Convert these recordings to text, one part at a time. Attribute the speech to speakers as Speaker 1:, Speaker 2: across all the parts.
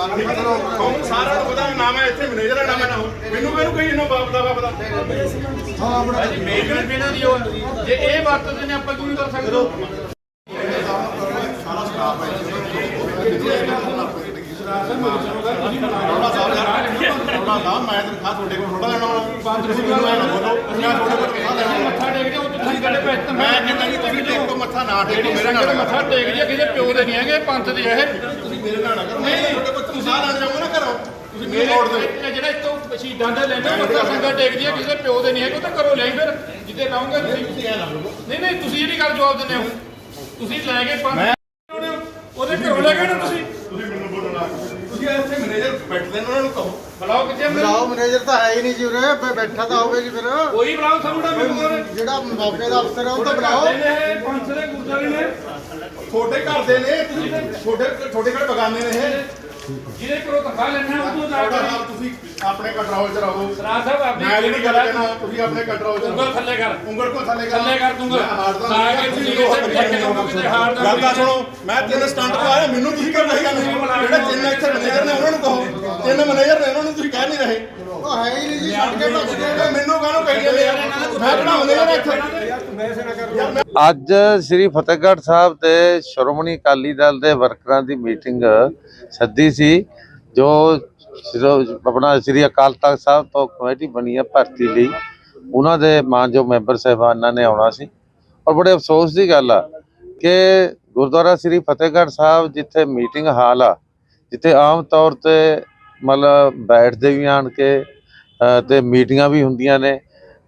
Speaker 1: ਉਹ ਸਾਰਾ ਨੂੰ ਪਤਾ ਨਾਮ ਹੈ ਇੱਥੇ ਮੈਨੇਜਰ ਦਾ ਨਾਮ ਹੈ ਨਾ ਉਹ। ਮੈਨੂੰ ਕਿਹਨੂੰ ਕਹੀ ਇਹਨੂੰ ਬਾਪ ਦਾ ਬਾਪ ਦਾ
Speaker 2: ਮੇਜਰ ਇਹਨਾਂ ਦੀ ਉਹ ਜੇ ਇਹ ਵਰਤਦੇ ਨੇ ਆਪਾਂ ਕਿਉਂ ਨਹੀਂ ਕਰ ਸਕਦੇ
Speaker 1: ਥੋੜਾ ਨਾ ਮੈਂ ਤਨਖਾਹ ਤੁਹਾਡੇ ਕੋਲ ਥੋੜਾ ਲੈਣਾ ਹੋਣਾ ਤੁਸੀਂ ਮੈਨੂੰ ਐਂ ਨਾ ਬੋਲੋ ਮੈਂ ਤੁਹਾਡੇ ਕੋਲ ਤਨਖਾਹ ਲੈਣਾ।
Speaker 2: ਮੱਥਾ ਟੇਕਦੇ ਉਹ ਤੁਸੀਂ ਕੱਢੇ ਪੈਸੇ
Speaker 1: ਮੈਂ ਕਹਿੰਦਾ ਜੀ ਤੁਸੀਂ ਟੇਕੋ ਮੱਥਾ ਨਾ ਟੇਕੋ ਮੇਰੇ ਨਾਲ ਨਾ
Speaker 2: ਮੱਥਾ। ਟੇਕਦੇ ਕਿਸੇ ਪਿਓ ਦੇ ਨਹੀਂ ਹੈਗੇ ਪੰਥ ਦੇ ਇਹ
Speaker 1: ਮੇਰੇ ਨਾਲ ਨਾ ਕਰੋ। ਮੈਂ ਤੁਹਾਡੇ ਕੋਲ ਤਨਖਾਹ ਲੈਣ ਜਾਊਂਗਾ ਨਾ ਕਰੋ। ਤੁਸੀਂ
Speaker 2: ਮੇਰੇ ਇਹ ਜਿਹੜਾ ਇਤੋਂ ਸ਼ਹੀਦਾਂ ਦੇ ਲੈਂਦੇ ਮੱਥਾ ਸੰਗਾ ਟੇਕਦੀ ਆ ਕਿਸੇ ਪਿਓ ਦੇ ਨਹੀਂ ਹੈਗੇ ਉਹ ਤਾਂ ਕਰੋ ਲੈ ਫਿਰ। ਜਿੱਦੇ ਲਾਉਂਗੇ ਤੁਸੀਂ।
Speaker 1: ਤੁਸੀਂ ਐਂ ਨਾ ਬੋਲੋ
Speaker 2: ਨਹੀਂ ਨਹੀਂ ਤੁਸੀਂ ਜਿਹੜੀ ਗੱਲ ਜਵਾਬ ਦਿੰਦੇ ਹੋ। ਤੁਸੀਂ ਲੈ ਕੇ ਪੰਥ ਉਹਦੇ ਘਰੋਂ ਲੈ ਗਏ ਨਾ ਤੁਸੀਂ।
Speaker 1: ਤੁਸੀਂ ਮੈਨੂੰ ਬੋਲੋ ਨਾ ਤੁਸੀਂ ਇੱਥੇ ਮੈਨੇਜਰ ਬੈਠਦੇ ਨੇ ਉਹਨਾਂ ਨੂੰ ਕਹੋ।
Speaker 2: ਬੁਲਾਓ ਕਿੱਥੇ
Speaker 3: ਬੁਲਾਓ ਮੈਨੇਜਰ ਤਾਂ ਹੈ ਹੀ ਨਹੀਂ ਜੀ ਉਰੇ। ਬੈ- ਬੈਠਾ ਤਾਂ ਹੋਵੇ ਜੀ ਫਿਰ।
Speaker 2: ਕੋਈ ਬੁਲਾਓ ਸਾਹਮਣਾ ਮੈਨੂੰ। ਕੋਲ
Speaker 3: ਜਿਹੜਾ ਮੌਕੇ ਦਾ ਅਫਸਰ ਹੈ ਉਹ ਤਾਂ ਬੁਲਾਓ।
Speaker 2: ਪੰਥ ਦੇ ਗੁਰਦਾਰੇ ਨੇ।
Speaker 1: ਤੁਹਾਡੇ ਘਰ ਦੇ ਨੇ ਤੁਸੀਂ ਤੁਹਾਡੇ ਤੁਹਾਡੇ ਘਰ ਬਗਾਨੇ ਨੇ ਇਹ।
Speaker 2: ਜਿਹਦੇ ਕੋਲੋਂ ਤਨਖਾਹ ਲੈਣਾ ਉਹ ਤੋਂ ਜਾ
Speaker 1: ਤੁਹਾਡਾ
Speaker 2: ਕੇ
Speaker 1: ਹਾਲ ਤੁਸੀਂ ਆਪਣੇ ਕੰਟਰੋਲ 'ਚ ਰਹੋ।
Speaker 2: ਸਰਾਜ ਸਾਹਿਬ ਆਪਣੀ
Speaker 1: ਮੈਂ ਜਿਹੜੀ ਗੱਲ ਕਹਿਣਾ ਤੁਸੀਂ ਆਪਣੇ ਕੰਟਰੋਲ 'ਚ
Speaker 2: ਉਂਗਲ
Speaker 1: ਰਹੋ।
Speaker 2: ਥੱਲੇ ਕਰ।
Speaker 1: ਉਂਗਲ ਕੋ ਥੱਲੇ ਕਰ?
Speaker 2: ਥੱਲੇ ਕਰ ਦੂੰਗਾ
Speaker 1: ਮੈਂ ਹਾਰਦਾ
Speaker 2: ਤਾਂ ਕਿ ਤੁਸੀਂ ਇੱਥੇ ਬੈਠ ਕੇ ਕਹੋਗੇ ਕਿ ਹਾਰ ਦਾ
Speaker 1: ਗੱਲ ਤਾਂ ਸੁਣੋ ਮੈਂ ਤਿੰਨ ਸਟੰਟ ਪਾਇਆ ਮੈਨੂੰ ਤੁਸੀਂ ਕਿਉਂ ਨਹੀਂ ਗੱਲ ਜਿਹੜੇ ਤਿੰਨ ਇੱਥੇ ਮੈਨੇਜਰ ਨੇ ਉਹਨਾਂ ਨੂੰ ਕਹੋ। ਤਿੰਨ ਮੈਨੇਜਰ ਨੇ ਉਹਨਾਂ ਨੂੰ ਤੁਸੀਂ ਕਹਿ ਨਹੀਂ ਰਹੇ।
Speaker 3: ਉਹ ਹੈ ਹੀ ਨਹੀਂ ਜੀ ਛੱਡ ਕੇ ਭੱਜ ਗਏ
Speaker 1: ਮੈਨੂੰ ਕਾਹਨੂੰ ਕਹੀ ਜਾਂਦੇ ਮੈਂ ਕਿਹੜਾ ਮੈਨੇਜਰ ਹਾਂ ਇੱਥੇ।
Speaker 4: ਅੱਜ ਸ੍ਰੀ ਫਤਿਹਗੜ੍ਹ ਸਾਹਿਬ ਤੇ ਸ਼੍ਰੋਮਣੀ ਅਕਾਲੀ ਦਲ ਦੇ ਵਰਕਰਾਂ ਦੀ ਮੀਟਿੰਗ ਸੱਦੀ ਸੀ ਜੋ ਆਪਣਾ ਸ੍ਰੀ ਅਕਾਲ ਤਖਤ ਸਾਹਿਬ ਤੋਂ ਕਮੇਟੀ ਬਣੀ ਹੈ ਭਰਤੀ ਲਈ ਉਹਨਾਂ ਦੇ ਮਾਨਯੋਗ ਮੈਂਬਰ ਸਾਹਿਬਾਨਾਂ ਨੇ ਆਉਣਾ ਸੀ। ਔਰ ਬੜੇ ਅਫਸੋਸ ਦੀ ਗੱਲ ਆ ਕਿ ਗੁਰਦੁਆਰਾ ਸ੍ਰੀ ਫਤਿਹਗੜ੍ਹ ਸਾਹਿਬ ਜਿੱਥੇ ਮੀਟਿੰਗ ਹਾਲ ਆ ਜਿੱਥੇ ਆਮ ਤੌਰ ਤੇ ਮਤਲਬ ਬੈਠਦੇ ਵੀ ਆਣ ਕੇ ਅ, ਤੇ ਮੀਟਿੰਗਾਂ ਵੀ ਹੁੰਦੀਆਂ ਨੇ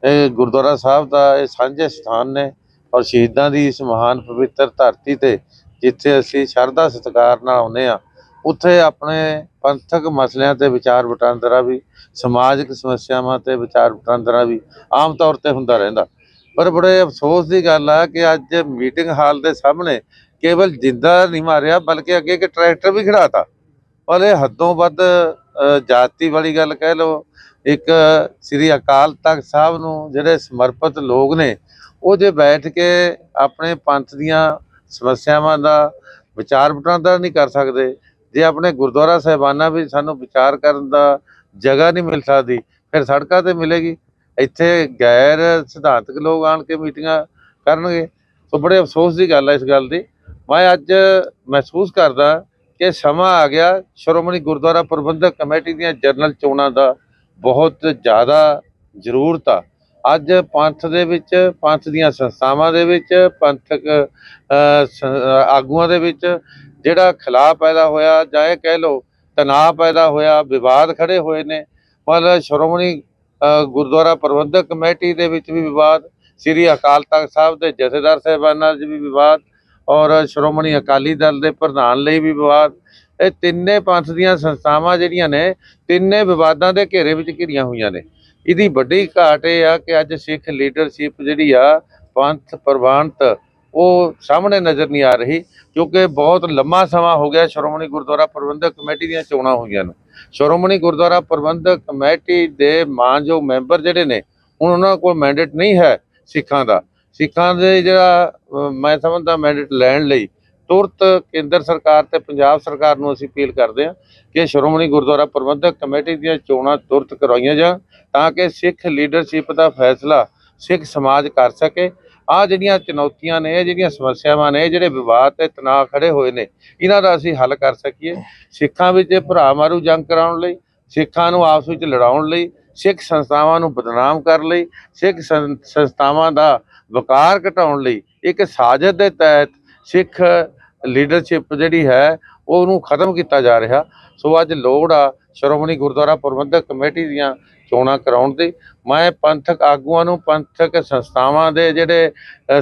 Speaker 4: ਇਹ ਗੁਰਦੁਆਰਾ ਸਾਹਿਬ ਦਾ ਇਹ ਸਾਂਝੇ ਸਥਾਨ ਨੇ ਔਰ ਸ਼ਹੀਦਾਂ ਦੀ ਇਸ ਮਹਾਨ ਪਵਿੱਤਰ ਧਰਤੀ ਤੇ ਜਿੱਥੇ ਅਸੀਂ ਸ਼ਰਧਾ ਸਤਿਕਾਰ ਨਾਲ ਆਉਂਦੇ ਆ ਉੱਥੇ ਆਪਣੇ ਪੰਥਕ ਮਸਲਿਆਂ ਤੇ ਵਿਚਾਰ ਵਟਾਂਦਰਾ ਵੀ, ਸਮਾਜਿਕ ਸਮੱਸਿਆਵਾਂ ਤੇ ਵਿਚਾਰ ਵਟਾਂਦਰਾ ਵੀ ਆਮ ਤੌਰ ਤੇ ਹੁੰਦਾ ਰਹਿੰਦਾ। ਪਰ ਬੜੇ ਅਫਸੋਸ ਦੀ ਗੱਲ ਆ ਕਿ ਅੱਜ ਮੀਟਿੰਗ ਹਾਲ ਦੇ ਸਾਹਮਣੇ ਕੇਵਲ ਜਿੰਦਾ ਨਹੀਂ ਮਾਰਿਆ, ਬਲਕਿ ਅੱਗੇ ਇੱਕ ਟਰੈਕਟਰ ਵੀ ਖੜਾਤਾ ਔਰ ਇਹ ਹੱਦੋਂ ਵੱਧ ਜਾਤੀ ਵਾਲੀ ਗੱਲ ਕਹਿ ਲਓ, ਇੱਕ ਸ੍ਰੀ ਅਕਾਲ ਤਖਤ ਸਾਹਿਬ ਨੂੰ ਜਿਹੜੇ ਸਮਰਪਿਤ ਲੋਕ ਨੇ, ਉਹ ਜੇ ਬੈਠ ਕੇ ਆਪਣੇ ਪੰਥ ਦੀਆਂ ਸਮੱਸਿਆਵਾਂ ਦਾ ਵਿਚਾਰ ਵਟਾਂਦਰਾ ਨਹੀਂ ਕਰ ਸਕਦੇ, ਜੇ ਆਪਣੇ ਗੁਰਦੁਆਰਾ ਸਾਹਿਬਾਨਾਂ ਵੀ ਸਾਨੂੰ ਵਿਚਾਰ ਕਰਨ ਦਾ ਜਗ੍ਹਾ ਨਹੀਂ ਮਿਲ ਸਕਦੀ, ਫਿਰ ਸੜਕਾਂ ਤੇ ਮਿਲੇਗੀ। ਇੱਥੇ ਗੈਰ ਸਿਧਾਂਤਕ ਲੋਕ ਆਣ ਕੇ ਮੀਟਿੰਗਾਂ ਕਰਨਗੇ। ਸੋ ਬੜੇ ਅਫਸੋਸ ਦੀ ਗੱਲ ਹੈ ਇਸ ਗੱਲ ਦੀ। ਮੈਂ ਅੱਜ ਮਹਿਸੂਸ ਕਰਦਾ ਕਿ ਸਮਾਂ ਆ ਗਿਆ। ਸ਼੍ਰੋਮਣੀ ਗੁਰਦੁਆਰਾ ਪ੍ਰਬੰਧਕ ਕਮੇਟੀ ਦੀਆਂ ਜਨਰਲ ਚੋਣਾਂ ਦਾ ਬਹੁਤ ਜ਼ਿਆਦਾ ਜ਼ਰੂਰਤ ਆ। ਅੱਜ ਪੰਥ ਦੇ ਵਿੱਚ, ਪੰਥ ਦੀਆਂ ਸੰਸਥਾਵਾਂ ਦੇ ਵਿੱਚ, ਪੰਥਕ ਆਗੂਆਂ ਦੇ ਵਿੱਚ ਜਿਹੜਾ ਖਿਲਾਫ ਪੈਦਾ ਹੋਇਆ, ਜਾਂ ਇਹ ਕਹਿ ਲਓ ਤਣਾਅ ਪੈਦਾ ਹੋਇਆ, ਵਿਵਾਦ ਖੜੇ ਹੋਏ ਨੇ। ਪਰ ਸ਼੍ਰੋਮਣੀ ਗੁਰਦੁਆਰਾ ਪ੍ਰਬੰਧਕ ਕਮੇਟੀ ਦੇ ਵਿੱਚ ਵੀ ਵਿਵਾਦ, ਸ੍ਰੀ ਅਕਾਲ ਤਖਤ ਸਾਹਿਬ ਦੇ ਜਥੇਦਾਰ ਸਾਹਿਬਾਨਾਂ 'ਚ ਵੀ ਵਿਵਾਦ ਔਰ ਸ਼੍ਰੋਮਣੀ ਅਕਾਲੀ ਦਲ ਦੇ ਪ੍ਰਧਾਨ ਲਈ ਵੀ ਵਿਵਾਦ। ਇਹ ਤਿੰਨੇ ਪੰਥ ਦੀਆਂ ਸੰਸਥਾਵਾਂ ਜਿਹੜੀਆਂ ਨੇ, ਤਿੰਨੇ ਵਿਵਾਦਾਂ ਦੇ ਘੇਰੇ ਵਿੱਚ ਘਿਰੀਆਂ ਹੋਈਆਂ ਨੇ। ਇਹਦੀ ਵੱਡੀ ਘਾਟ ਇਹ ਆ ਕਿ ਅੱਜ ਸਿੱਖ ਲੀਡਰਸ਼ਿਪ ਜਿਹੜੀ ਆ, ਪੰਥ ਪ੍ਰਵਾਨਤ, ਉਹ ਸਾਹਮਣੇ ਨਜ਼ਰ ਨਹੀਂ ਆ ਰਹੀ, ਕਿਉਂਕਿ ਬਹੁਤ ਲੰਮਾ ਸਮਾਂ ਹੋ ਗਿਆ ਸ਼੍ਰੋਮਣੀ ਗੁਰਦੁਆਰਾ ਪ੍ਰਬੰਧਕ ਕਮੇਟੀ ਦੀਆਂ ਚੋਣਾਂ ਹੋਈਆਂ ਨੇ। ਸ਼੍ਰੋਮਣੀ ਗੁਰਦੁਆਰਾ ਪ੍ਰਬੰਧਕ ਕਮੇਟੀ ਦੇ ਮਾਨਯੋਗ ਮੈਂਬਰ ਜਿਹੜੇ ਨੇ ਹੁਣ ਉਹਨਾਂ ਕੋਲ ਮੈਂਡੇਟ ਨਹੀਂ ਹੈ ਸਿੱਖਾਂ ਦਾ। ਸਿੱਖਾਂ ਦੇ ਜਿਹੜਾ ਮੈਂ ਸਮਝਦਾ ਮੈਂਡੇਟ ਲੈਣ ਲਈ ਤੁਰਤ ਕੇਂਦਰ ਸਰਕਾਰ ਤੇ ਪੰਜਾਬ ਸਰਕਾਰ ਨੂੰ ਅਸੀਂ ਅਪੀਲ ਕਰਦੇ ਹਾਂ ਕਿ ਸ਼੍ਰੋਮਣੀ ਗੁਰਦੁਆਰਾ ਪ੍ਰਬੰਧਕ ਕਮੇਟੀ ਦੀਆਂ ਚੋਣਾਂ ਤੁਰਤ ਕਰਵਾਈਆਂ ਜਾਣ ਤਾਂ ਕਿ ਸਿੱਖ ਲੀਡਰਸ਼ਿਪ ਦਾ ਫੈਸਲਾ ਸਿੱਖ ਸਮਾਜ ਕਰ ਸਕੇ। ਆ ਜਿਹੜੀਆਂ ਚੁਣੌਤੀਆਂ ਨੇ, ਇਹ ਜਿਹੜੀਆਂ ਸਮੱਸਿਆਵਾਂ ਨੇ ਜਿਹੜੇ ਵਿਵਾਦ ਤੇ ਤਣਾਅ ਖੜੇ ਹੋਏ ਨੇ, ਇਹਨਾਂ ਦਾ ਅਸੀਂ ਹੱਲ ਕਰ ਸਕੀਏ। ਸਿੱਖਾਂ ਵਿੱਚ ਭਰਾ ਮਾਰੂ ਜੰਗ ਕਰਾਉਣ ਲਈ, ਸਿੱਖਾਂ ਨੂੰ ਆਪਸ ਵਿੱਚ ਲੜਾਉਣ ਲਈ, ਸਿੱਖ ਸੰਸਥਾਵਾਂ ਨੂੰ ਬਦਨਾਮ ਕਰਨ ਲਈ, ਸਿੱਖ ਸੰ- ਸੰਸਥਾਵਾਂ ਦਾ ਵਕਾਰ ਘਟਾਉਣ ਲਈ ਇੱਕ ਸਾਜ਼ਿਸ਼ ਦੇ ਤਹਿਤ ਸਿੱਖ ਲੀਡਰਸ਼ਿਪ ਜਿਹੜੀ ਹੈ, ਉਹਨੂੰ ਖਤਮ ਕੀਤਾ ਜਾ ਰਿਹਾ। ਸੋ ਅੱਜ ਲੋੜ ਆ ਸ਼੍ਰੋਮਣੀ ਗੁਰਦੁਆਰਾ ਪ੍ਰਬੰਧਕ ਕਮੇਟੀ ਦੀਆਂ ਚੋਣਾਂ ਕਰਾਉਣ ਦੀ। ਮੈਂ ਪੰਥਕ ਆਗੂਆਂ ਨੂੰ, ਪੰਥਕ ਸੰਸਥਾਵਾਂ ਦੇ ਜਿਹੜੇ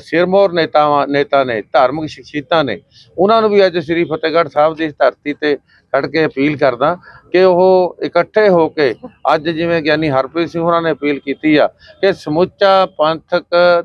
Speaker 4: ਸਿਰਮੋਰ ਨੇਤਾਵਾਂ, ਨੇਤਾ ਨੇ, ਧਾਰਮਿਕ ਸ਼ਖਸੀਅਤਾਂ ਨੇ, ਉਹਨਾਂ ਨੂੰ ਵੀ ਅੱਜ ਸ੍ਰੀ ਫਤਿਹਗੜ੍ਹ ਸਾਹਿਬ ਦੀ ਇਸ ਧਰਤੀ ਤੇ ਖੜ ਕੇ ਅਪੀਲ ਕਰਦਾ ਕਿ ਉਹ ਇਕੱਠੇ ਹੋ ਕੇ ਅੱਜ ਜਿਵੇਂ ਗਿਆਨੀ ਹਰਪ੍ਰੀਤ ਸਿੰਘ ਹੋਰਾਂ ਨੇ ਅਪੀਲ ਕੀਤੀ ਆ ਕਿ ਸਮੁੱਚਾ ਪੰਥਕ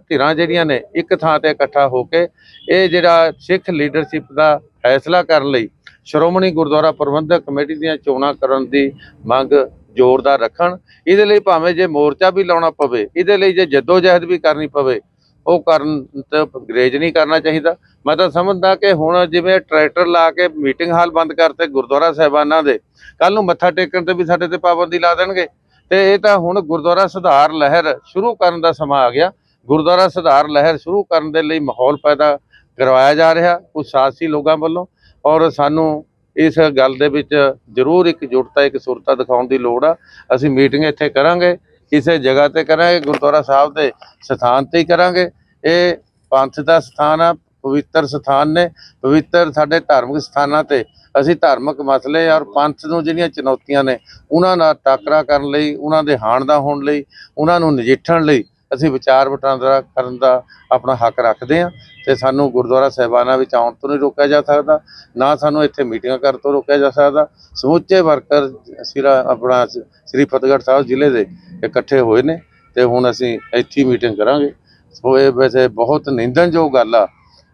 Speaker 4: ਧਿਰਾਂ ਜਿਹੜੀਆਂ ਨੇ, ਇੱਕ ਥਾਂ ਤੇ ਇਕੱਠਾ ਹੋ ਕੇ ਇਹ ਜਿਹੜਾ ਸਿੱਖ ਲੀਡਰਸ਼ਿਪ ਦਾ ਫੈਸਲਾ ਕਰਨ ਲਈ ਸ਼੍ਰੋਮਣੀ ਗੁਰਦੁਆਰਾ ਪ੍ਰਬੰਧਕ ਕਮੇਟੀ ਦੀਆਂ ਚੋਣਾਂ ਕਰਨ ਦੀ ਮੰਗ ਜ਼ੋਰਦਾਰ ਰੱਖਣ, ਇਹਦੇ ਲਈ ਭਾਵੇਂ ਜੇ ਮੋਰਚਾ ਵੀ ਲਾਉਣਾ ਪਵੇ, ਇਹਦੇ ਲਈ ਜੇ ਜਦੋਜਹਿਦ ਵੀ ਕਰਨੀ ਪਵੇ, ਉਹ ਕਰਨ ਤੇ ਗਰੇਜ ਨਹੀਂ ਕਰਨਾ ਚਾਹੀਦਾ। ਮੈਂ ਤਾਂ ਸਮਝਦਾ ਕਿ ਹੁਣ ਜਿਵੇਂ ਟਰੈਕਟਰ ਲਾ ਕੇ ਮੀਟਿੰਗ ਹਾਲ ਬੰਦ ਕਰਤੇ ਗੁਰਦੁਆਰਾ ਸਾਹਿਬਾਨਾਂ ਦੇ ਕੱਲ ਨੂੰ ਮੱਥਾ ਟੇਕਣ ਤੇ ਵੀ ਸਾਡੇ ਤੇ ਪਾਬੰਦੀ ਲਾ ਦੇਣਗੇ। ਤੇ ਇਹ ਤਾਂ ਹੁਣ ਗੁਰਦੁਆਰਾ ਸੁਧਾਰ ਲਹਿਰ ਸ਼ੁਰੂ ਕਰਨ ਦਾ ਸਮਾਂ ਆ ਗਿਆ। ਗੁਰਦੁਆਰਾ ਸੁਧਾਰ ਲਹਿਰ ਸ਼ੁਰੂ ਕਰਨ ਦੇ ਲਈ ਮਾਹੌਲ ਪੈਦਾ ਕਰਵਾਇਆ ਜਾ ਰਿਹਾ, ਕੁਝ ਸਾਹਸੀ ਲੋਕਾਂ ਵੱਲੋਂ ਔਰ ਸਾਨੂੰ ਇਸ ਗੱਲ ਦੇ ਵਿੱਚ ਜ਼ਰੂਰ ਇੱਕ ਜੁਟਤਾ ਇੱਕ ਸੁਰਤਾ ਦਿਖਾਉਣ ਦੀ ਲੋੜ ਆ। ਅਸੀਂ ਮੀਟਿੰਗ ਇੱਥੇ ਕਰਾਂਗੇ, ਕਿਸੇ ਜਗ੍ਹਾ ਤੇ ਕਰਾਂਗੇ, ਗੁਰਦੁਆਰਾ ਸਾਹਿਬ ਦੇ ਸਥਾਨ ਤੇ ਹੀ ਕਰਾਂਗੇ। ਇਹ ਪੰਥ ਦਾ ਸਥਾਨ ਆ, ਪਵਿੱਤਰ ਸਥਾਨ ਨੇ। ਪਵਿੱਤਰ ਸਾਡੇ ਧਾਰਮਿਕ ਸਥਾਨਾਂ ਤੇ। ਅਸੀਂ ਧਾਰਮਿਕ ਮਸਲੇ ਔਰ ਪੰਥ ਨੂੰ ਜਿਹੜੀਆਂ ਚੁਣੌਤੀਆਂ ਨੇ, ਉਹਨਾਂ ਨਾਲ ਟਾਕਰਾ ਕਰਨ ਲਈ, ਉਹਨਾਂ ਦੇ ਹਾਣ ਦਾ ਹੋਣ ਲਈ, ਉਹਨਾਂ ਨੂੰ ਨਜਿੱਠਣ ਲਈ ਅਸੀਂ ਵਿਚਾਰ ਵਟਾਂਦਰਾ ਕਰਨ ਦਾ ਆਪਣਾ ਹੱਕ ਰੱਖਦੇ ਹਾਂ ਤੇ ਸਾਨੂੰ ਗੁਰਦੁਆਰਾ ਸਾਹਿਬਾਨਾਂ ਵਿੱਚ ਆਉਣ ਤੋਂ ਨਹੀਂ ਰੋਕਿਆ ਜਾ ਸਕਦਾ, ਨਾ ਸਾਨੂੰ ਇੱਥੇ ਮੀਟਿੰਗਾਂ ਕਰਨ ਤੋਂ ਰੋਕਿਆ ਜਾ ਸਕਦਾ। ਸਮੁੱਚੇ ਵਰਕਰ ਸਿਰਾ ਆਪਣਾ ਸ੍ਰੀ ਫਤਿਹਗੜ੍ਹ ਸਾਹਿਬ ਜ਼ਿਲ੍ਹੇ ਦੇ ਇਕੱਠੇ ਹੋਏ ਨੇ ਤੇ ਹੁਣ ਅਸੀਂ ਇੱਥੇ ਮੀਟਿੰਗ ਕਰਾਂਗੇ। ਸੋ ਇਹ ਵੈਸੇ ਬਹੁਤ ਨਿੰਦਣਯੋਗ ਗੱਲ ਆ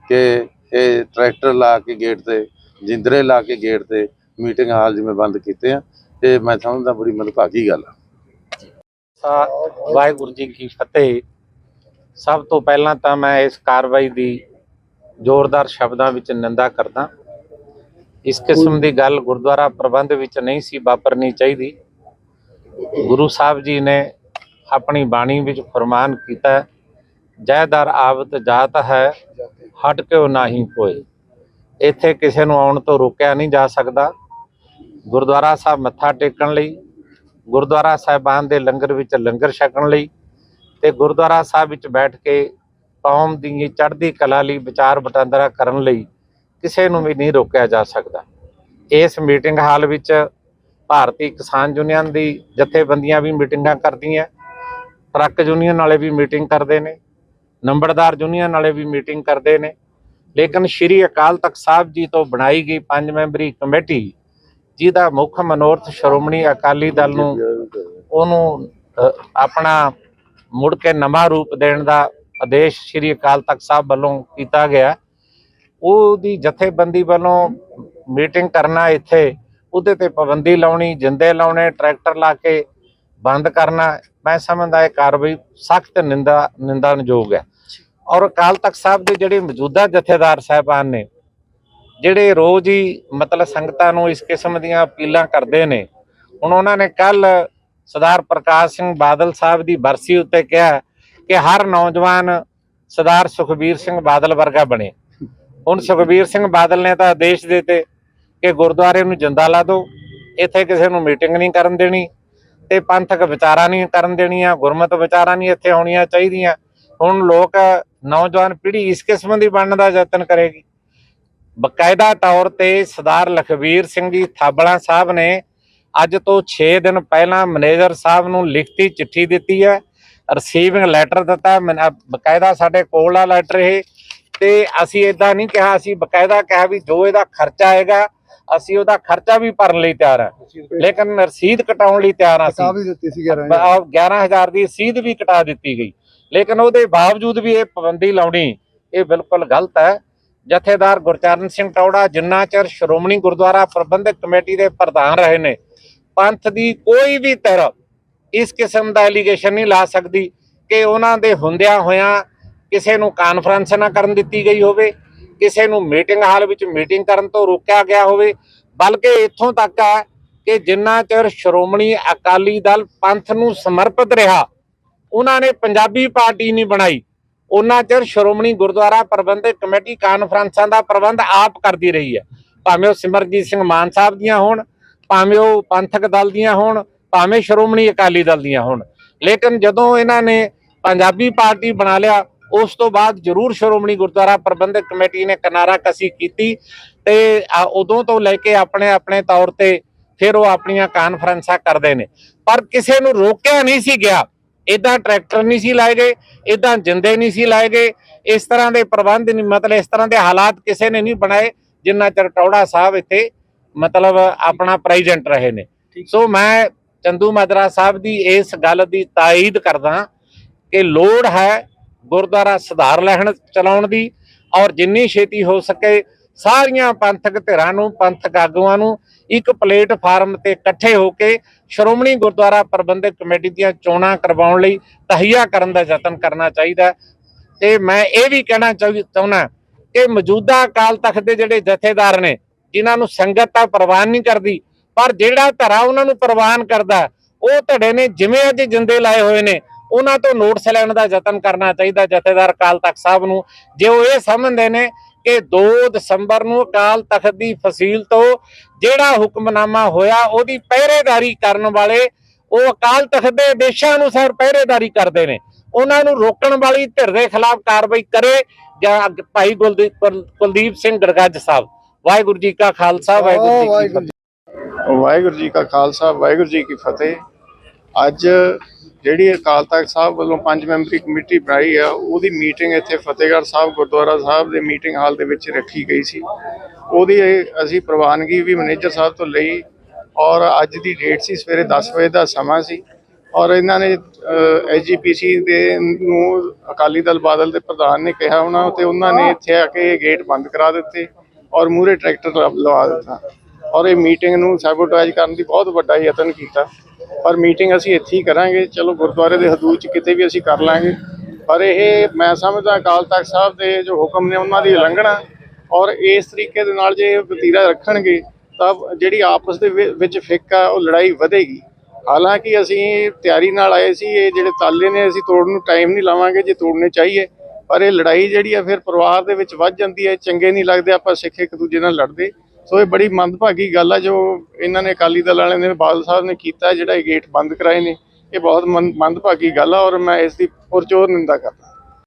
Speaker 4: ਕਿ ਇਹ ਟਰੈਕਟਰ ਲਾ ਕੇ ਗੇਟ ਤੇ, ਜਿੰਦਰੇ ਲਾ ਕੇ ਗੇਟ ਤੇ ਮੀਟਿੰਗ ਹਾਲ ਜਿਵੇਂ ਬੰਦ ਕੀਤੇ ਆ। ਤੇ ਮੈਂ ਸਮਝਦਾ ਬੜੀ ਮੰਦਭਾਗੀ ਗੱਲ ਆ।
Speaker 5: ਸਾ ਵਾਹਿਗੁਰੂ ਜੀ ਕੀ ਫਤਿਹ। ਸਭ ਤੋਂ ਪਹਿਲਾਂ ਤਾਂ ਮੈਂ ਇਸ ਕਾਰਵਾਈ ਦੀ ਜ਼ੋਰਦਾਰ ਸ਼ਬਦਾਂ ਵਿੱਚ ਨਿੰਦਾ ਕਰਦਾ। ਇਸ ਕਿਸਮ ਦੀ ਗੱਲ ਗੁਰਦੁਆਰਾ ਪ੍ਰਬੰਧ ਵਿੱਚ ਨਹੀਂ ਸੀ ਵਾਪਰਨੀ ਚਾਹੀਦੀ। ਗੁਰੂ ਸਾਹਿਬ ਜੀ ਨੇ ਆਪਣੀ ਬਾਣੀ ਵਿੱਚ ਫਰਮਾਨ ਕੀਤਾ ਜੈਦਾਰ ਜੈਦਰ ਆਵਤ ਜਾਤ ਹੈ, ਹਟ ਕਿਉ ਨਾਹੀ ਕੋਏ। ਇੱਥੇ ਕਿਸੇ ਨੂੰ ਆਉਣ ਤੋਂ ਰੋਕਿਆ ਨਹੀਂ ਜਾ ਸਕਦਾ। ਗੁਰਦੁਆਰਾ ਸਾਹਿਬ ਮੱਥਾ ਟੇਕਣ ਲਈ ਗੁਰਦੁਆਰਾ ਸਾਹਿਬਾਨ ਦੇ ਲੰਗਰ ਵਿੱਚ ਲੰਗਰ ਛਕਣ ਲਈ ਤੇ ਗੁਰਦੁਆਰਾ ਸਾਹਿਬ ਵਿੱਚ ਬੈਠ ਕੇ ਕੌਮ ਦੀ ਚੜ੍ਹਦੀ ਕਲਾ ਲਈ ਵਿਚਾਰ ਵਟਾਂਦਰਾ ਕਰਨ ਲਈ ਕਿਸੇ ਨੂੰ ਵੀ ਨਹੀਂ ਰੋਕਿਆ ਜਾ ਸਕਦਾ। ਇਸ ਮੀਟਿੰਗ ਹਾਲ ਵਿੱਚ ਭਾਰਤੀ ਕਿਸਾਨ ਯੂਨੀਅਨ ਦੀ ਜਥੇਬੰਦੀਆਂ ਵੀ ਮੀਟਿੰਗਾਂ ਕਰਦੀਆਂ, ਟਰੱਕ ਯੂਨੀਅਨ ਵਾਲੇ ਵੀ ਮੀਟਿੰਗ ਕਰਦੇ ਨੇ, ਨੰਬਰਦਾਰ ਯੂਨੀਅਨ ਵਾਲੇ ਵੀ ਮੀਟਿੰਗ ਕਰਦੇ ਨੇ। ਲੇਕਿਨ ਸ਼੍ਰੀ ਅਕਾਲ ਤਖਤ ਸਾਹਿਬ ਜੀ ਤੋਂ ਬਣਾਈ ਗਈ ਪੰਜ ਮੈਂਬਰੀ ਕਮੇਟੀ ਜਿਹਦਾ ਮੁੱਖ ਮਨੋਰਥ ਸ਼੍ਰੋਮਣੀ ਅਕਾਲੀ ਦਲ ਨੂੰ ਉਹਨੂੰ ਆਪਣਾ ਮੁੜ ਕੇ ਨਵਾਂ ਰੂਪ ਦੇਣ ਦਾ ਆਦੇਸ਼ ਸ਼੍ਰੀ ਅਕਾਲ ਤਖਤ ਸਾਹਿਬ ਵੱਲੋਂ ਕੀਤਾ ਗਿਆ। ਉਹਦੀ ਜਥੇਬੰਦੀ ਵੱਲੋਂ ਮੀਟਿੰਗ ਕਰਨਾ ਇੱਥੇ ਉਹਦੇ ਤੇ ਪਾਬੰਦੀ ਲਾਉਣੀ ਜਿੰਦੇ ਲਾਉਣੇ ਟਰੈਕਟਰ ਲਾ ਕੇ ਬੰਦ ਕਰਨਾ ਮੈਂ ਸਮਝਦਾ ਇਹ ਕਾਰਵਾਈ ਸਖਤ ਨਿੰਦਾ ਨਿੰਦਾਨਯੋਗ ਹੈ। ਔਰ ਅਕਾਲ ਤਖਤ ਸਾਹਿਬ ਦੇ ਜਿਹੜੇ ਮੌਜੂਦਾ ਜਥੇਦਾਰ ਸਾਹਿਬਾਨ ਨੇ ਜਿਹੜੇ ਰੋਜ਼ ਹੀ ਮਤਲਬ ਸੰਗਤਾਂ ਨੂੰ ਇਸ ਕਿਸਮ ਦੀਆਂ ਅਪੀਲਾਂ ਕਰਦੇ ਨੇ, ਹੁਣ ਉਹਨਾਂ ਨੇ ਕੱਲ ਸਰਦਾਰ ਪ੍ਰਕਾਸ਼ ਸਿੰਘ ਬਾਦਲ ਸਾਹਿਬ ਦੀ ਬਰਸੀ ਉੱਤੇ ਕਿਹਾ ਕਿ ਹਰ ਨੌਜਵਾਨ ਸਰਦਾਰ ਸੁਖਬੀਰ ਸਿੰਘ ਬਾਦਲ ਵਰਗਾ ਬਣੇ। ਹੁਣ ਸੁਖਬੀਰ ਸਿੰਘ ਬਾਦਲ ਨੇ ਤਾਂ ਆਦੇਸ਼ ਦਿੱਤੇ ਕਿ ਗੁਰਦੁਆਰੇ ਨੂੰ ਜਿੰਦਾ ਲਾ ਦਿਓ, ਇੱਥੇ ਕਿਸੇ ਨੂੰ ਮੀਟਿੰਗ ਨਹੀਂ ਕਰਨ ਦੇਣੀ ਤੇ ਪੰਥਕ ਵਿਚਾਰਾਂ ਨਹੀਂ ਕਰਨ ਦੇਣੀਆਂ, ਗੁਰਮਤ ਵਿਚਾਰਾਂ ਨਹੀਂ ਇੱਥੇ ਹੋਣੀਆਂ ਚਾਹੀਦੀਆਂ। ਹੁਣ ਲੋਕ ਨੌਜਵਾਨ ਪੀੜ੍ਹੀ ਇਸ ਕਿਸਮ ਦੀ ਬਣਨ ਦਾ ਯਤਨ ਕਰੇਗੀ। ਬਕਾਇਦਾ ਤੌਰ ਤੇ ਸਰਦਾਰ ਲਖਵੀਰ ਸਿੰਘ ਜੀ ਥਾਬੜਾ ਸਾਹਿਬ ਨੇ ਅੱਜ ਤੋਂ 6 ਦਿਨ ਪਹਿਲਾਂ ਮੈਨੇਜਰ ਸਾਹਿਬ ਨੂੰ ਲਿਖਤੀ ਚਿੱਠੀ ਦਿੱਤੀ ਹੈ ਰਿਸੀਵਿੰਗ ਲੈਟਰ ਦਿੱਤਾ ਬਕਾਇਦਾ ਸਾਡੇ ਕੋਲ ਆ ਲੈਟਰ ਇਹ ਤੇ ਅਸੀਂ ਇਦਾਂ ਨਹੀਂ ਕਿਹਾ ਅਸੀਂ ਬਕਾਇਦਾ ਕਿਹਾ ਵੀ ਜੋ ਇਹਦਾ ਖਰਚਾ ਆਏਗਾ ਅਸੀਂ ਉਹਦਾ ਖਰਚਾ ਵੀ ਭਰਨ ਲਈ ਤਿਆਰ ਹਾਂ। ਲੇਕਿਨ ਰਸੀਦ ਕਟਾਉਣ ਲਈ ਤਿਆਰ ਅਸੀਂ।
Speaker 3: ਵੀ ਦਿੱਤੀ ਸੀ 11
Speaker 5: ਬ- ਆਹ 11000 ਦੀ ਰਸੀਦ ਵੀ ਕਟਾ ਦਿੱਤੀ ਗਈ। ਲੇਕਿਨ ਉਹਦੇ ਬਾਵਜੂਦ ਵੀ ਇਹ ਪਾਬੰਦੀ ਲਾਉਣੀ ਇਹ ਬਿਲਕੁਲ ਗਲਤ ਹੈ। ਜਥੇਦਾਰ ਗੁਰਚਰਨ ਸਿੰਘ ਟੌੜਾ ਜਿੰਨਾ ਚਿਰ ਸ਼੍ਰੋਮਣੀ ਗੁਰਦੁਆਰਾ ਪ੍ਰਬੰਧਕ ਕਮੇਟੀ ਦੇ ਪ੍ਰਧਾਨ ਰਹੇ ਨੇ, ਪੰਥ ਦੀ ਕੋਈ ਵੀ ਧਿਰ ਇਸ ਕਿਸਮ ਦਾ ਐਲੀਗੇਸ਼ਨ ਨਹੀਂ ਲਾ ਸਕਦੀ ਕਿ ਉਹਨਾਂ ਦੇ ਹੁੰਦਿਆਂ ਹੋਇਆਂ ਕਿਸੇ ਨੂੰ ਕਾਨਫਰੰਸ ਨਾ ਕਰਨ ਦਿੱਤੀ ਗਈ ਹੋਵੇ, ਕਿਸੇ ਨੂੰ ਮੀਟਿੰਗ ਹਾਲ ਵਿੱਚ ਮੀਟਿੰਗ ਕਰਨ ਤੋਂ ਰੋਕਿਆ ਗਿਆ ਹੋਵੇ, ਬਲਕਿ ਇੱਥੋਂ ਤੱਕ ਹੈ ਕਿ ਜਿੰਨਾ ਚਿਰ ਸ਼੍ਰੋਮਣੀ ਅਕਾਲੀ ਦਲ ਪੰਥ ਨੂੰ ਸਮਰਪਿਤ ਰਿਹਾ, ਉਹਨਾਂ ਨੇ ਪੰਜਾਬੀ ਪਾਰਟੀ ਨਹੀਂ ਬਣਾਈ। ਉਹਨਾਂ ਚਿਰ ਸ਼੍ਰੋਮਣੀ ਗੁਰਦੁਆਰਾ ਪ੍ਰਬੰਧਕ ਕਮੇਟੀ ਕਾਨਫਰੰਸਾਂ ਦਾ ਪ੍ਰਬੰਧ ਆਪ ਕਰਦੀ ਰਹੀ ਹੈ। ਭਾਵੇਂ ਉਹ ਸਿਮਰਜੀਤ ਸਿੰਘ ਮਾਨ ਸਾਹਿਬ ਦੀਆਂ ਹੋਣ, ਭਾਵੇਂ ਉਹ ਪੰਥਕ ਦਲ ਦੀਆਂ ਹੋਣ, ਭਾਵੇਂ ਸ਼੍ਰੋਮਣੀ ਅਕਾਲੀ ਦਲ ਦੀਆਂ ਹੋਣ। ਲੇਕਿਨ ਜਦੋਂ ਇਹਨਾਂ ਨੇ ਪੰਜਾਬੀ ਪਾਰਟੀ ਬਣਾ ਲਿਆ, ਉਸ ਤੋਂ ਬਾਅਦ ਜ਼ਰੂਰ ਸ਼੍ਰੋਮਣੀ ਗੁਰਦੁਆਰਾ ਪ੍ਰਬੰਧਕ ਕਮੇਟੀ ਨੇ ਕਿਨਾਰਾ ਕਸੀ ਕੀਤੀ ਤੇ ਉਦੋਂ ਤੋਂ ਲੈ ਕੇ ਆਪਣੇ ਆਪਣੇ ਤੌਰ ਤੇ ਫਿਰ ਉਹ ਆਪਣੀਆਂ ਕਾਨਫਰੰਸਾਂ ਕਰਦੇ ਨੇ। ਪਰ ਕਿਸੇ ਨੂੰ ਰੋਕਿਆ ਨਹੀਂ ਸੀ ਗਿਆ। ਇਦਾਂ ਟਰੈਕਟਰ ਨਹੀਂ ਸੀ ਲਾਏ ਗਏ ਇਦਾਂ ਜਿੰਦੇ ਨਹੀਂ ਸੀ ਲਾਏ ਗਏ ਇਸ ਤਰ੍ਹਾਂ ਦੇ ਪ੍ਰਬੰਧ ਨਹੀਂ ਮਤਲਬ ਇਸ ਤਰ੍ਹਾਂ ਦੇ ਹਾਲਾਤ ਕਿਸੇ ਨੇ ਨਹੀਂ ਬਣਾਏ ਜਿੰਨਾ ਚਿਰ ਟੌੜਾ ਸਾਹਿਬ ਇੱਥੇ ਮਤਲਬ ਆਪਣਾ ਪ੍ਰੈਜ਼ੈਂਟ ਰਹੇ ਨੇ। ਸੋ ਮੈਂ ਚੰਦੂ ਮਾਜਰਾ ਸਾਹਿਬ ਦੀ ਇਸ ਗੱਲ ਦੀ ਤਾਇਦ ਕਰਦਾ ਕਿ ਲੋੜ ਹੈ ਗੁਰਦੁਆਰਾ ਸੁਧਾਰ ਲੈਣ ਚਲਾਉਣ ਦੀ ਔਰ ਜਿੰਨੀ ਛੇਤੀ ਹੋ ਸਕੇ ਸਾਰੀਆਂ ਪੰਥਕ ਧਿਰਾਂ ਨੂੰ ਪੰਥਕ ਆਗੂਆਂ ਨੂੰ ਇੱਕ ਪਲੇਟਫਾਰਮ ਤੇ ਇਕੱਠੇ ਹੋ ਕੇ ਸ਼੍ਰੋਮਣੀ ਗੁਰਦੁਆਰਾ ਪ੍ਰਬੰਧਕ ਕਮੇਟੀ ਦੀਆਂ ਚੋਣਾਂ ਕਰਵਾਉਣ ਲਈ ਤਹੀਆ ਕਰਨ ਦਾ ਯਤਨ ਕਰਨਾ ਚਾਹੀਦਾ ਤੇ ਮੈਂ ਇਹ ਵੀ ਕਹਿਣਾ ਚਾਹੁੰਦਾ ਕਿ ਮੌਜੂਦਾ ਅਕਾਲ ਤਖਤ ਦੇ ਜਿਹੜੇ ਜਥੇਦਾਰ ਨੇ, ਜਿਨ੍ਹਾਂ ਨੂੰ ਸੰਗਤ ਤਾਂ ਪ੍ਰਵਾਨ ਨਹੀਂ ਕਰਦੀ, ਪਰ ਜਿਹੜਾ ਧੜਾ ਉਹਨਾਂ ਨੂੰ ਪ੍ਰਵਾਨ ਕਰਦਾ, ਉਹ ਧੜੇ ਨੇ ਜਿਵੇਂ ਅੱਜ ਜਿੰਦੇ ਲਾਏ ਹੋਏ ਨੇ, ਉਹਨਾਂ ਤੋਂ ਨੋਟਸ ਲੈਣ ਦਾ ਯਤਨ ਕਰਨਾ ਚਾਹੀਦਾ ਜਥੇਦਾਰ ਅਕਾਲ ਤਖਤ ਸਾਹਿਬ ਨੂੰ। ਜੇ ਉਹ ਇਹ ਸਮਝਦੇ ਨੇ ਕਿ 2 ਦਸੰਬਰ ਨੂੰ ਅਕਾਲ ਤਖਤ ਦੀ ਫਸੀਲ ਤੋਂ ਜਿਹੜਾ ਹੁਕਮਨਾਮਾ ਹੋਇਆ ਉਹਦੀ ਪਹਿਰੇਦਾਰੀ ਕਰਨ ਵਾਲੇ ਉਹ ਅਕਾਲ ਤਖਤ ਦੇ ਆਦੇਸ਼ਾਂ ਅਨੁਸਾਰ ਪਹਿਰੇਦਾਰੀ ਕਰਦੇ ਨੇ। ਉਹਨਾਂ ਨੂੰ ਰੋਕਣ ਵਾਲੀ ਧਿਰ ਦੇ ਖਿਲਾਫ ਕਾਰਵਾਈ ਕਰੇ ਜਾਂ ਭਾਈ ਕੁਲਦੀਪ ਸਿੰਘ ਗੜਗੱਜ ਸਾਹਿਬ। ਵਾਹਿਗੁਰੂ ਜੀ ਕਾ ਖਾਲਸਾ ਵਾਹਿਗੁਰੂ ਜੀ ਕੀ ਫਤਿਹ।
Speaker 6: ਵਾਹਿਗੁਰੂ ਜੀ ਕਾ ਖਾਲਸਾ ਵਾਹਿਗੁਰੂ ਜੀ ਕੀ ਫਤਿਹ। ਅੱਜ ਜਿਹੜੀ ਅਕਾਲ ਤਖਤ ਸਾਹਿਬ ਵੱਲੋਂ ਪੰਜ ਮੈਂਬਰੀ ਕਮੇਟੀ ਬਣਾਈ ਆ, ਉਹਦੀ ਮੀਟਿੰਗ ਇੱਥੇ ਫਤਿਹਗੜ੍ਹ ਸਾਹਿਬ, ਗੁਰਦੁਆਰਾ ਸਾਹਿਬ ਦੇ ਮੀਟਿੰਗ ਹਾਲ ਦੇ ਵਿੱਚ ਰੱਖੀ ਗਈ ਸੀ। ਉਹਦੀ ਅਸੀਂ ਪ੍ਰਵਾਨਗੀ ਵੀ ਮੈਨੇਜਰ ਸਾਹਿਬ ਤੋਂ ਲਈ ਔਰ ਅੱਜ ਦੀ ਡੇਟ ਸੀ, ਸਵੇਰੇ 10 ਵਜੇ ਦਾ ਸਮਾਂ ਸੀ। ਔਰ ਇਹਨਾਂ ਨੇ ਐਸਜੀਪੀਸੀ ਦੇ ਨੂੰ ਅਕਾਲੀ ਦਲ ਬਾਦਲ ਦੇ ਪ੍ਰਧਾਨ ਨੇ ਕਿਹਾ ਉਹਨਾਂ ਤੇ ਉਹਨਾਂ ਨੇ ਇੱਥੇ ਆ ਕੇ ਗੇਟ ਬੰਦ ਕਰਾ ਦਿੱਤੇ ਔਰ ਮੂਰੇ ਟਰੈਕਟਰ ਲ- ਲਵਾ ਦਿੱਤਾ। ਔਰ ਇਹ ਮੀਟਿੰਗ ਨੂੰ ਸੈਬੋਟੇਜ ਕਰਨ ਦੀ ਬਹੁਤ ਵੱਡਾ ਯਤਨ ਕੀਤਾ। ਪਰ ਮੀਟਿੰਗ ਅਸੀਂ ਇੱਥੇ ਹੀ ਕਰਾਂਗੇ। ਚਲੋ, ਗੁਰਦੁਆਰੇ ਦੇ ਹਦੂਦ 'ਚ ਕਿਤੇ ਵੀ ਅਸੀਂ ਕਰ ਲਾਂਗੇ। ਪਰ ਇਹ ਮੈਂ ਸਮਝਦਾ ਅਕਾਲ ਤਖਤ ਸਾਹਿਬ ਦੇ ਜੋ ਹੁਕਮ ਨੇ, ਉਹਨਾਂ ਦੀ ਉਲੰਘਣਾ। ਔਰ ਇਸ ਤਰੀਕੇ ਦੇ ਨਾਲ ਜੇ ਵਤੀਰਾ ਰੱਖਣਗੇ, ਤਾਂ ਜਿਹੜੀ ਆਪਸ ਦੇ ਵਿੱਚ ਫਿੱਕ ਆ, ਉਹ ਲੜਾਈ ਵਧੇਗੀ। ਹਾਲਾਂਕਿ ਅਸੀਂ ਤਿਆਰੀ ਨਾਲ ਆਏ ਸੀ, ਇਹ ਜਿਹੜੇ ਤਾਲੇ ਨੇ, ਅਸੀਂ ਤੋੜਨ ਨੂੰ ਟਾਈਮ ਨਹੀਂ ਲਾਵਾਂਗੇ, ਜੇ ਤੋੜਨੇ ਚਾਹੀਏ। ਪਰ ਇਹ ਲੜਾਈ ਜਿਹੜੀ ਆ, ਫਿਰ ਪਰਿਵਾਰ ਦੇ ਵਿੱਚ ਵੱਧ ਜਾਂਦੀ ਹੈ ਚੰਗੇ ਨਹੀਂ ਲੱਗਦੇ, ਆਪਾਂ ਸਿੱਖ ਇੱਕ ਦੂਜੇ ਨਾਲ ਲੜਦੇ। ਸੋ ਇਹ ਬੜੀ ਮੰਦਭਾਗੀ ਗੱਲ ਆ ਜੋ ਇਹਨਾਂ ਨੇ ਅਕਾਲੀ ਦਲ ਵਾਲਿਆਂ ਨੇ, ਬਾਦਲ ਸਾਹਿਬ ਨੇ ਕੀਤਾ, ਜਿਹੜਾ ਇਹ ਗੇਟ ਬੰਦ ਕਰਾਏ ਨੇ। ਇਹ ਬਹੁਤ ਮੰਦਭਾਗੀ ਗੱਲ ਆ ਔਰ ਮੈਂ ਇਸ ਦੀ ਪੁਰਜੋਰ ਨਿੰਦਾ ਕਰਦਾ।